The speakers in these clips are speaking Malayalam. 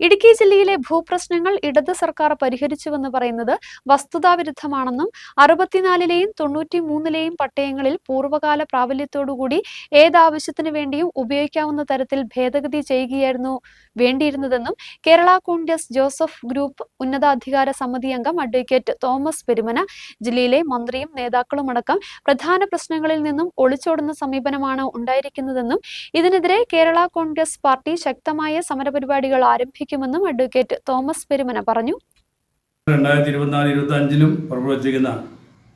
ഇടുക്കി ജില്ലയിലെ ഭൂപ്രശ്നങ്ങൾ ഇടത് സർക്കാർ പരിഹരിച്ചുവെന്ന് പറയുന്നത് വസ്തുതാവിരുദ്ധമാണെന്നും അറുപത്തിനാലിലെയും തൊണ്ണൂറ്റി മൂന്നിലെയും പട്ടയങ്ങളിൽ പൂർവകാല പ്രാബല്യത്തോടുകൂടി ഏതാവശ്യത്തിനു വേണ്ടിയും ഉപയോഗിക്കാവുന്ന തരത്തിൽ ഭേദഗതി ചെയ്യുകയായിരുന്നു വേണ്ടിയിരുന്നതെന്നും കേരള കോൺഗ്രസ് ജോസഫ് ഗ്രൂപ്പ് ഉന്നതാധികാര സമിതി അംഗം അഡ്വക്കേറ്റ് തോമസ് പെരുമന ജില്ലയിലെ മന്ത്രിയും നേതാക്കളുമടക്കം പ്രധാന പ്രശ്നങ്ങളിൽ നിന്നും ഒളിച്ചോടുന്ന സമീപനമാണ് ഉണ്ടായിരിക്കുന്നതെന്നും ഇതിനെതിരെ കേരള കോൺഗ്രസ് പാർട്ടി ശക്തമായ സമരപരിപാടികൾ ആരംഭിക്കുമെന്നും അഡ്വക്കേറ്റ് തോമസ് പെരുമന പറഞ്ഞു. രണ്ടായിരത്തി ഇരുപത്തിനാല് ഇരുപത്തി അഞ്ചിലും പ്രവർത്തിക്കുന്ന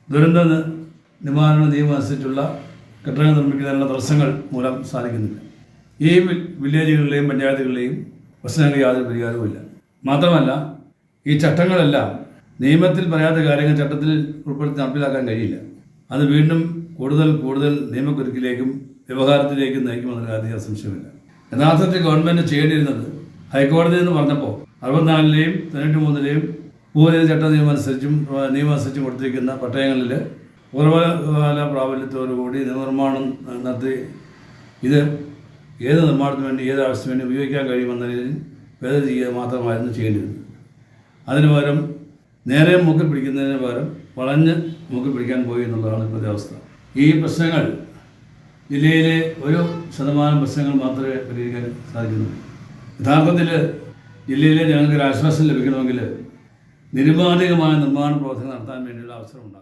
ദുരന്ത നിവാരണ നിയമം അനുസരിച്ചുള്ള കെട്ടിടങ്ങൾ നിർമ്മിക്കുന്നതിനുള്ള തടസ്സങ്ങൾ മൂലം സാധിക്കുന്നില്ല. ഈ വില്ലേജുകളിലെയും പഞ്ചായത്തുകളിലെയും പ്രശ്നങ്ങൾ യാതൊരു പരിഹാരവുമില്ല. മാത്രമല്ല ഈ ചട്ടങ്ങളെല്ലാം നിയമത്തിൽ പറയാത്ത കാര്യങ്ങൾ ചട്ടത്തിൽ ഉൾപ്പെടുത്തി നടപ്പിലാക്കാൻ കഴിയില്ല. അത് വീണ്ടും കൂടുതൽ കൂടുതൽ നിയമക്കുരുക്കിലേക്കും വ്യവഹാരത്തിലേക്കും നയിക്കുമെന്നതിൽ അധികം സംശയമില്ല യഥാർത്ഥത്തിൽ ഗവൺമെന്റ് ചെയ്യേണ്ടിയിരുന്നത് ഹൈക്കോടതി എന്ന് പറഞ്ഞപ്പോൾ അറുപത്തിനാലിലെയും തൊണ്ണൂറ്റി മൂന്നിലെയും ഭൂനിധി ചട്ട നിയമം അനുസരിച്ചും നിയമം അനുസരിച്ചും കൊടുത്തിരിക്കുന്ന പട്ടയങ്ങളിൽ പൂർവകാല പ്രാബല്യത്തോടുകൂടി നിർമ്മാണം നടത്തി ഇത് ഏത് നിർമ്മാണത്തിന് വേണ്ടി ഏത് ആവശ്യത്തിന് വേണ്ടി ഉപയോഗിക്കാൻ കഴിയുമെന്ന രീതിയിൽ ഭേദം ചെയ്യുക മാത്രമായിരുന്നു ചെയ്യേണ്ടിയിരുന്നത്. അതിന് പകരം നേരെ മൂക്കിൽ പിടിക്കുന്നതിന് പകരം വളഞ്ഞ് മൂക്കിൽ പിടിക്കാൻ പോയി എന്നുള്ളതാണ് ഇപ്പോഴത്തെ അവസ്ഥ. ഈ പ്രശ്നങ്ങൾ ജില്ലയിലെ ഒരു ശതമാനം പ്രശ്നങ്ങൾ മാത്രമേ പരിഹരിക്കാൻ സാധിക്കുന്നുള്ളൂ. യഥാർത്ഥത്തിൽ ജില്ലയിലെ ജനങ്ങൾക്ക് ഒരു ആശ്വാസം ലഭിക്കണമെങ്കിൽ നിരുപാധികമായ നിർമ്മാണ പ്രവർത്തനം നടത്താൻ വേണ്ടിയുള്ള അവസരം ഉണ്ടാകും.